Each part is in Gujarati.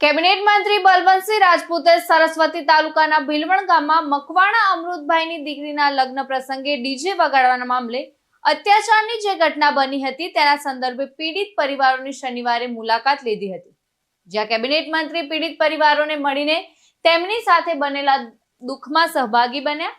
કેબિનેટ મંત્રી બલવંતસિંહ રાજપૂતે સરસ્વતી તાલુકાના ભીલવણ ગામમાં મકવાણા અમૃતભાઈની દીકરીના લગ્ન પ્રસંગે ડીજે વગાડવાના મામલે અત્યાચારની જે ઘટના બની હતી તેના સંદર્ભે પીડિત પરિવારોની શનિવારે મુલાકાત લીધી હતી. જ્યાં કેબિનેટ મંત્રી પીડિત પરિવારોને મળીને તેમની સાથે બનેલા દુઃખમાં સહભાગી બન્યા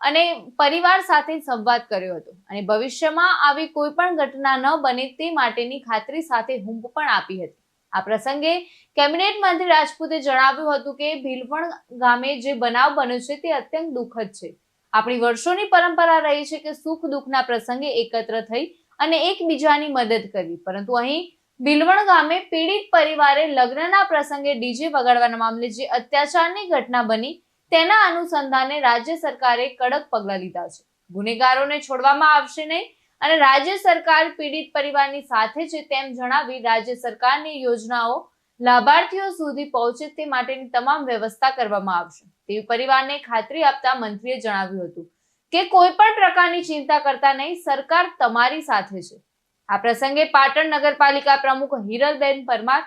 અને પરિવાર સાથે સંવાદ કર્યો હતો. અને ભવિષ્યમાં આવી કોઈ પણ ઘટના ન બને તે માટેની ખાતરી સાથે હુંફ પણ આપી હતી. આ પ્રસંગે કેબિનેટ મંત્રી રાજપૂતે જણાવ્યું હતું કે ભીલવણ ગામે જે બનાવ બન્યો છે તે અત્યંત દુઃખદ છે. આપણી વર્ષોની પરંપરા રહી છે કે સુખ દુઃખના પ્રસંગે એકત્ર થઈ અને એકબીજાની મદદ કરવી. પરંતુ અહીં ભીલવણ ગામે પીડિત પરિવારે લગ્નના પ્રસંગે ડીજે વગાડવાના મામલે જે અત્યાચારની ઘટના બની તેના અનુસંધાને રાજ્ય સરકારે કડક પગલાં લીધા છે. ગુનેગારોને છોડવામાં આવશે નહીં અને રાજ્ય સરકાર પીડિત પરિવારની સાથે છે તેમ જણાવી રાજ્ય સરકારની યોજનાઓ લાભાર્થીઓ સુધી પહોંચે તે માટેની તમામ વ્યવસ્થા કરવામાં આવશે. તેવી પરિવારને ખાતરી આપતા મંત્રીએ જણાવ્યું હતું કે કોઈ પણ પ્રકારની ચિંતા કરતા નહીં, સરકાર તમારી સાથે છે. આ પ્રસંગે પાટણ નગરપાલિકા પ્રમુખ હિરલબેન પરમાર,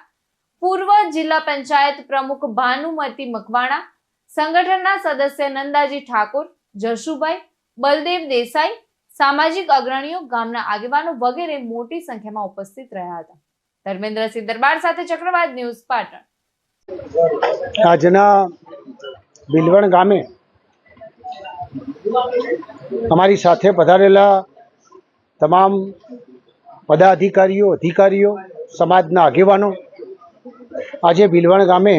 પૂર્વ જિલ્લા પંચાયત પ્રમુખ ભાનુમતી મકવાણા, સંગઠનના સદસ્ય નંદાજી ઠાકોર, જશુભાઈ, બલદેવ દેસાઈ સામાજિક અગ્રણીઓ ગામના આગેવાનો વગેરે મોટી સંખ્યામાં ઉપસ્થિત રહ્યા હતા. ધર્મેન્દ્રસિંહ દરબાર સાથે ચક્રવાત ન્યૂઝ પાટણ. આજના બિલવણ ગામે અમારી સાથે પધારેલા તમામ પદાધિકારીઓ, અધિકારીઓ, સમાજના આગેવાનો, આજે ભીલવણ ગામે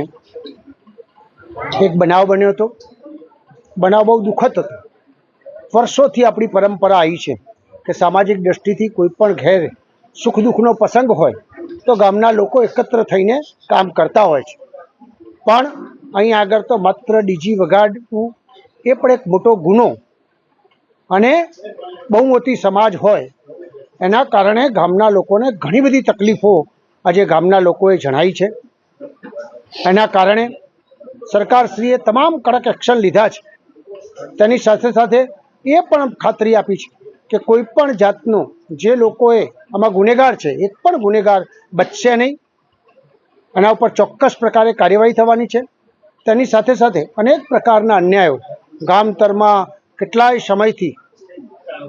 એક બનાવ બન્યો હતો. બનાવ બહુ દુઃખદ હતો. વર્ષોથી આપણી પરંપરા આવી છે કે સામાજિક દ્રષ્ટિથી કોઈ પણ ઘેર સુખ દુઃખનો પ્રસંગ હોય તો ગામના લોકો એકત્ર થઈને કામ કરતા હોય છે. પણ અહીં આગળ તો માત્ર ડીજી વગાડવું એ પણ એક મોટો ગુનો અને બહુ મોટી સમાજ હોય એના કારણે ગામના લોકોને ઘણી બધી તકલીફો આજે ગામના લોકોએ જણાવી છે. એના કારણે સરકારશ્રીએ તમામ કડક એક્શન લીધા છે. તેની સાથે સાથે એ પણ ખાતરી આપી છે કે કોઈ પણ જાતનું જે લોકોએ આમાં ગુનેગાર છે, એક પણ ગુનેગાર બચશે નહીં. આના ઉપર ચોક્કસ પ્રકારે કાર્યવાહી થવાની છે. તેની સાથે સાથે અનેક પ્રકારના અન્યાયો ગામતરમાં કેટલાય સમયથી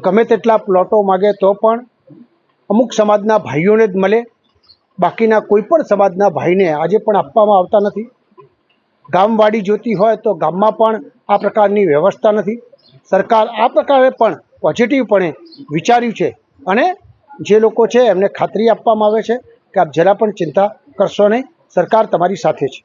ગમે તેટલા પ્લોટો માગે તો પણ અમુક સમાજના ભાઈઓને જ મળે. બાકીના કોઈ પણ સમાજના ભાઈને આજે પણ આપવામાં આવતા નથી. ગામવાડી જોતી હોય તો ગામમાં પણ આ પ્રકારની વ્યવસ્થા નથી. સરકાર આ પ્રકારે પણ પોઝિટિવપણે વિચાર્યું છે. અને જે લોકો છે એમને ખાતરી આપવામાં આવે છે કે આપ જરા પણ ચિંતા કરશો નહીં. સરકાર તમારી સાથે છે.